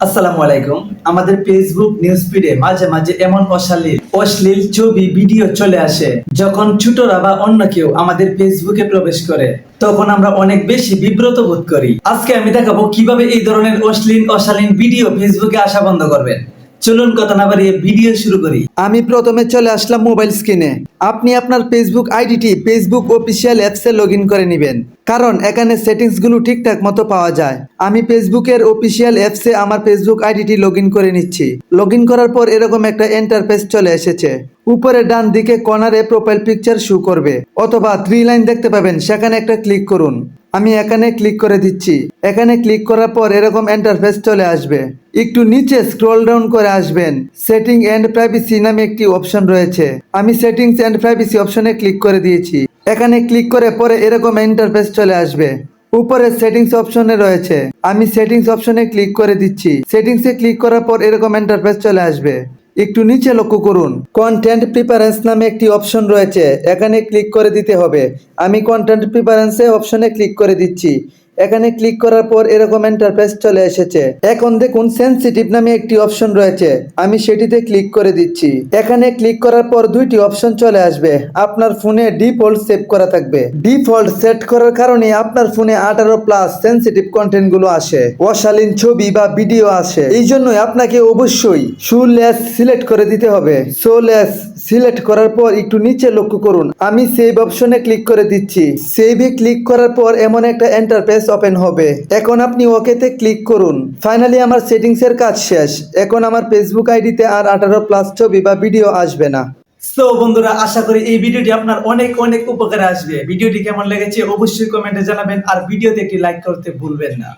আসসালামু আলাইকুম। আমাদের ফেসবুক নিউজ ফিডে মাঝে মাঝে এমন অশ্লীল অশ্লীল ছবি ভিডিও চলে আসে, যখন ছোটরা বা অন্য কেউ আমাদের ফেসবুকে প্রবেশ করে, তখন আমরা অনেক বেশি বিব্রত বোধ করি। আজকে আমি দেখাবো কীভাবে এই ধরনের অশ্লীল, অশালীন ভিডিও ফেসবুকে আসা বন্ধ করবেন। চলুন কথা না বাড়িয়ে ভিডিও শুরু করি। আমি প্রথমে চলে আসলাম মোবাইল স্ক্রিনে আপনি আপনার ফেসবুক আইডিটি ফেসবুক অফিসিয়াল অ্যাপসে লগ করে নেবেন। কারণ এখানে সেটিংসগুলো ঠিকঠাক মতো পাওয়া যায়। আমি ফেসবুকের অফিসিয়াল অ্যাপসে আমার ফেসবুক আইডিটি লগ করে নিচ্ছি। লগ করার পর এরকম একটা এন্টারফেস চলে এসেছে। উপরে ডান দিকে কর্নারে প্রোফাইল পিকচার শু করবে। অথবা থ্রি লাইন দেখতে পাবেন, সেখানে একটা ক্লিক করুন। আমি এখানে ক্লিক করে দিচ্ছি। এখানে ক্লিক করার পর এরকম এন্টারফেস চলে আসবে। একটু নিচে স্ক্রল ডাউন করে আসবেন। সেটিং এন্ড প্রাইভেসি নামে একটি অপশন রয়েছে। আমি সেটিংস এন্ড প্রাইভেসি অপশনে ক্লিক করে দিয়েছি। এখানে ক্লিক করে পরে এরকম ইন্টারফেস চলে আসবে। উপরে সেটিংস অপশনে রয়েছে। আমি সেটিংস অপশনে ক্লিক করে দিচ্ছি। সেটিংসে ক্লিক করার পর এরকম ইন্টারফেস চলে আসবে। একটু নিচে লক্ষ্য করুন। কন্টেন্ট প্রিপারেন্স নামে একটি অপশন রয়েছে। এখানে ক্লিক করে দিতে হবে। আমি কন্টেন্ট প্রিপারেন্সে অপশনে ক্লিক করে দিচ্ছি। এখানে ক্লিক করার পর এরকম ইন্টারফেস চলে এসেছে। এখন দেখুন সেন্সিটিভ নামে একটি অপশন রয়েছে। আমি সেটিতে ক্লিক করে দিচ্ছি। এখানে ক্লিক করার পর দুইটি অপশন চলে আসবে। আপনার ফোনে ডিফল্ট সেভ করা থাকবে। ডিফল্ট সেট করার কারণে আপনার ফোনে আঠারো প্লাস সেন্সিটিভ কন্টেন্টগুলো আসে। অশালীন ছবি বা ভিডিও আসে। এই জন্যই আপনাকে অবশ্যই শু লেস সিলেক্ট করে দিতে হবে। সো লেস সিলেক্ট করার পর একটু নিচে লক্ষ্য করুন। আমি সেভ অপশনে ক্লিক করে দিচ্ছি। সেভে ক্লিক করার পর এমন একটা ইন্টারফেস ওপেন হবে। এখন আপনি ওকেতে ক্লিক করুন। ফাইনালি আমার সেটিংস এর কাজ শেষ। এখন আমার ফেসবুক আইডিতে আর আঠারো প্লাস ছবি বা ভিডিও আসবে না। তো বন্ধুরা, আশা করি এই ভিডিওটি আপনার অনেক অনেক উপকারে আসবে। ভিডিওটি কেমন লেগেছে অবশ্যই কমেন্টে জানাবেন আর ভিডিওতে একটি লাইক করতে ভুলবেন না।